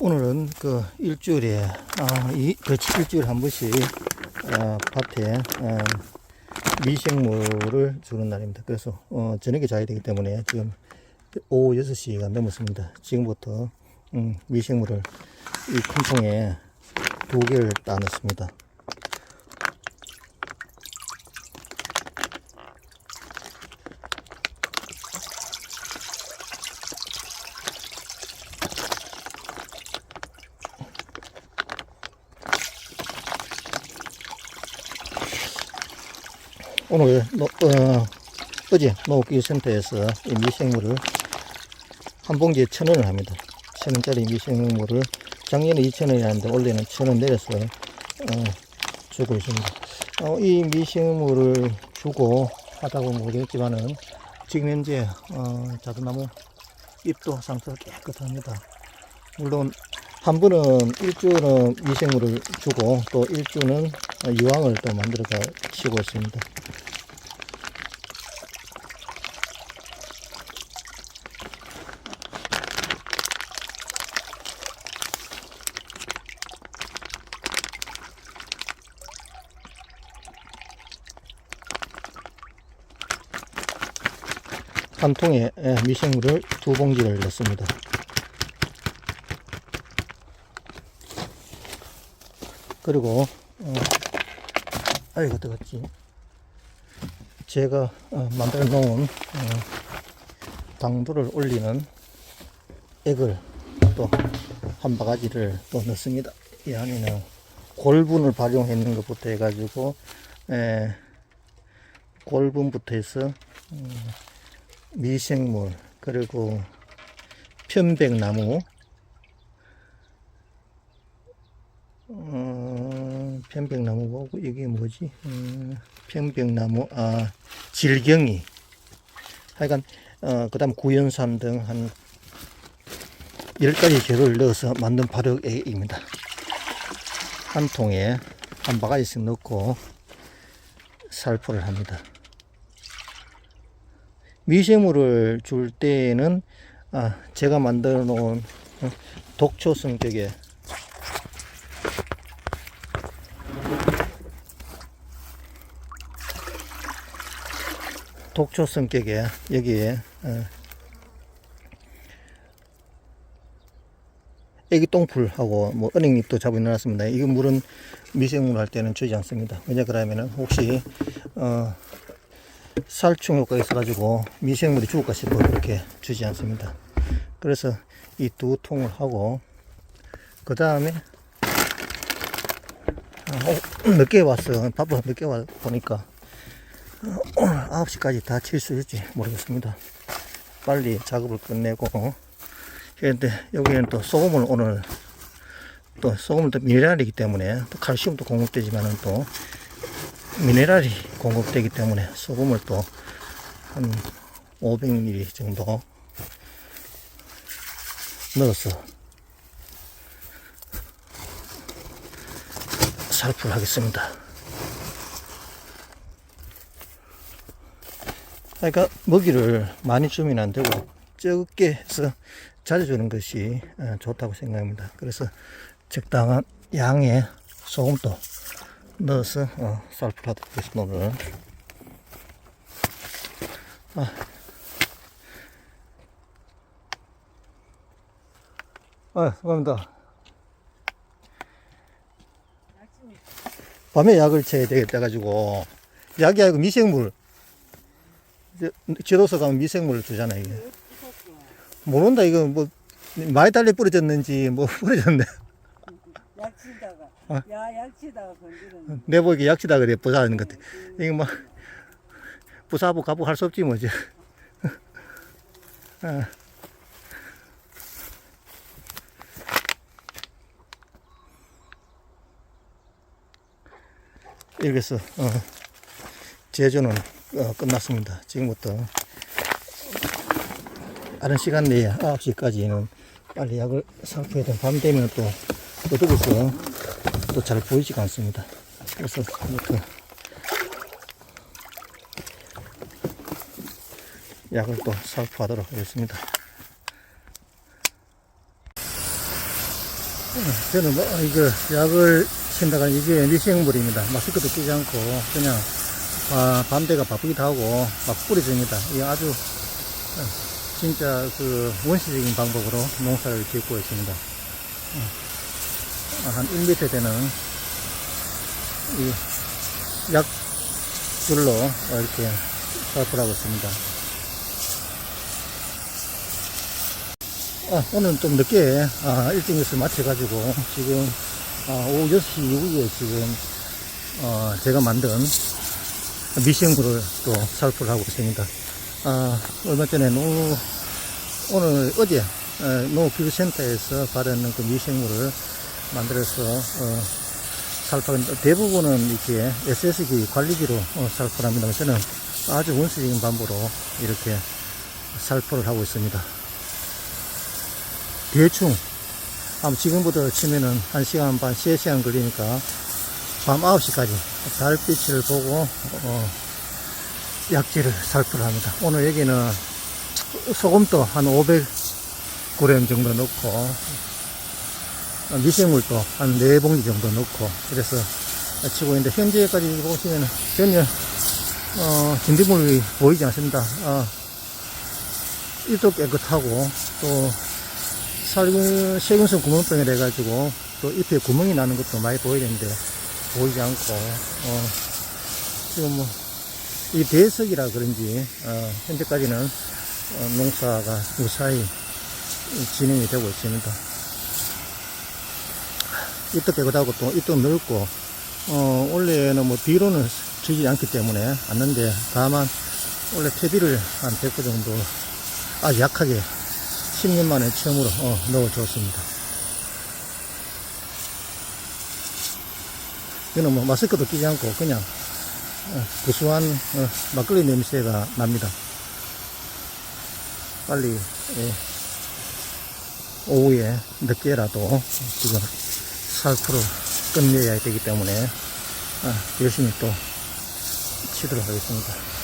오늘은 그 일주일에 아, 이, 그렇지 일주일에 한 번씩 어, 밭에 어, 미생물을 주는 날입니다. 그래서 어, 저녁에 자야 되기 때문에 지금 오후 6시가 넘었습니다. 지금부터 음, 미생물을 이 큰 통에 두 개를 따놨습니다. 오늘 노, 어, 어제 농업기술센터에서 이 미생물을 한 봉지에 천 원을 합니다. 천 원짜리 미생물을 작년에 이천 원이었는데 올해는 천 원 내려서 어, 주고 있습니다. 어, 이 미생물을 주고 하다고 모르겠지만은 지금 현재 어, 자두나무 잎도 상태가 깨끗합니다. 물론 한 번은 일주는 미생물을 주고 또 일주는 유황을 또 만들어가 치고 있습니다. 한 통에 예, 미생물을 두 봉지를 넣습니다. 그리고 어, 아이고 뜨겁지. 제가 어, 만들어 놓은 어, 당도를 올리는 액을 또 한 바가지를 또 넣습니다. 이 안에는 골분을 발용했는 것부터 해가지고 에, 골분부터 해서 음, 미생물 그리고 편백나무 어, 편백나무 뭐고 이게 뭐지? 음, 편백나무 아 질경이. 하여간 어, 그 다음 구연산 등한 10가지 재료를 넣어서 만든 발효액입니다. 한 통에 한 바가지씩 넣고 살포를 합니다. 미생물을 줄 때에는 아, 제가 만들어 놓은 어, 독초 성격의 독초 성격의 여기에 어, 애기 똥풀하고 뭐 은행잎도 잡아 넣었습니다. 이 물은 미생물 할 때는 주지 않습니다. 왜냐 그러면은 혹시 어, 살충 효과가 있어가지고 미생물이 죽을까 싶어 그렇게 주지 않습니다. 그래서 이 두 통을 하고 그 다음에 어, 늦게 왔어. 바빠 늦게 와 보니까 어, 오늘 9시까지 다 칠 수 있을지 모르겠습니다. 빨리 작업을 끝내고 그런데 여기는 또 소금을 오늘 또 소금은 또 미네랄이기 때문에 또 칼슘도 공급되지만은 또 미네랄이 공급되기 때문에 소금을 또 한 500ml 정도 넣어서 살포를 하겠습니다. 그러니까 먹이를 많이 주면 안 되고 적게 해서 자주 주는 것이 어, 좋다고 생각합니다. 그래서 적당한 양의 소금도 넣어서 어, 하도록 하겠습니다. 오늘. 아. 아, 수고합니다. 밤에 약을 쳐야 되겠다 가지고 약이 아니고 미생물 지도서 가면 미생물을 주잖아요 이게. 모른다 이거. 뭐 많이 달리 뿌려졌는지 뭐 뿌려졌네. 약치다가 어? 야 약치다가 건드는 내 보기에 약치다 그래 부사하는 것 같아. 이거 뭐 부사하고 가고 할 수 없지 뭐지 어. 이렇게 해서 어, 제조는 어, 끝났습니다 지금부터 다른 시간 내에 9시까지는 빨리 약을 살펴야 돼. 밤 되면 또 어두워서 또 잘 보이지가 않습니다. 그래서 이렇게 약을 또 살포하도록 하겠습니다. 저는 뭐, 이거, 약을 친다가 이게 미생물입니다. 마스크도 끼지 않고, 그냥, 아, 밤대가 바쁘기도 하고, 막 뿌려줍니다. 이게 아주, 어, 진짜 그, 원시적인 방법으로 농사를 짓고 있습니다. 어, 한 1m 되는, 이, 약줄로 이렇게 살포를 하고 있습니다. 아, 오늘 좀 늦게 아, 일정에서 마쳐가지고 지금 아, 오후 6시 이후에 지금 어, 제가 만든 미싱물을 또 살포를 하고 있습니다. 아, 얼마 전에 노, 오늘 어제 어, 농업기술센터에서 받은 그 미생물을 만들어서 어, 살포는 대부분은 이렇게 SS기 관리기로 어, 살포를 합니다. 저는 아주 원수적인 방법으로 이렇게 살포를 하고 있습니다. 대충 지금부터 치면은 1시간 반, 3시간 걸리니까 밤 9시까지 달빛을 보고 어, 약지를 살포를 합니다. 오늘 여기는 소금도 한 500g 정도 넣고 미생물도 한 4봉지 정도 넣고 그래서 치고 있는데 현재까지 보시면 전혀 어, 진딧물이 보이지 않습니다. 어, 일도 깨끗하고 또 살균, 세균성 구멍병이라 해가지고 또 잎에 구멍이 나는 것도 많이 보이는데 보이지 않고 어, 지금 뭐이 배석이라 그런지 어, 현재까지는 어, 농사가 무사히 진행이 되고 있습니다. 잎도 깨끗하고 또 잎도 넓고 어, 원래는 뭐 뒤로는 주지 않기 때문에 않는데 다만 원래 퇴비를 한 100% 정도 아주 약하게 10년 만에 처음으로 어, 넣어줬습니다. 이거는 뭐 마스크도 끼지 않고 그냥 어, 구수한 어, 막걸리 냄새가 납니다. 빨리 예, 오후에 늦게라도 지금 살포를 끝내야 되기 때문에 아, 열심히 또 치도록 하겠습니다.